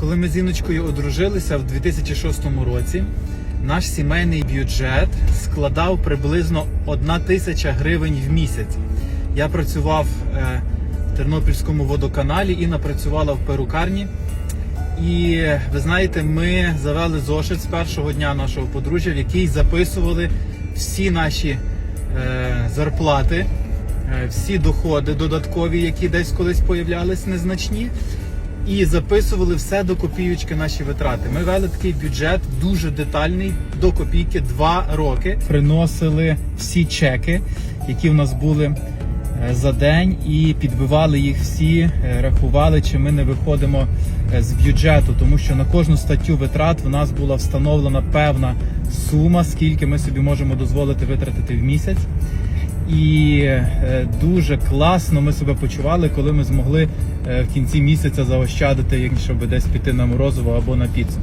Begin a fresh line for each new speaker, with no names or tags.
Коли ми з Іночкою одружилися в 2006 році, наш сімейний бюджет складав приблизно 1 тисяча гривень в місяць. Я працював е, в Тернопільському водоканалі, Інна працювала в перукарні. І ви знаєте, ми завели зошит з першого дня нашого подружжя, в який записували всі наші е, зарплати, е, всі доходи додаткові, які десь колись появлялись незначні. І записували все до копійочки наші витрати. Ми вели такий бюджет дуже детальний до копійки два роки. Приносили всі чеки, які в нас були е, за день, і підбивали їх всі, е, рахували, чи ми не виходимо е, з бюджету, тому що на кожну статтю витрат в нас була встановлена певна сума, скільки ми собі можемо дозволити витратити в місяць. І е, дуже класно ми себе почували, коли ми змогли е, в кінці місяця заощадити, як щоб десь піти на морозиво або на піцу.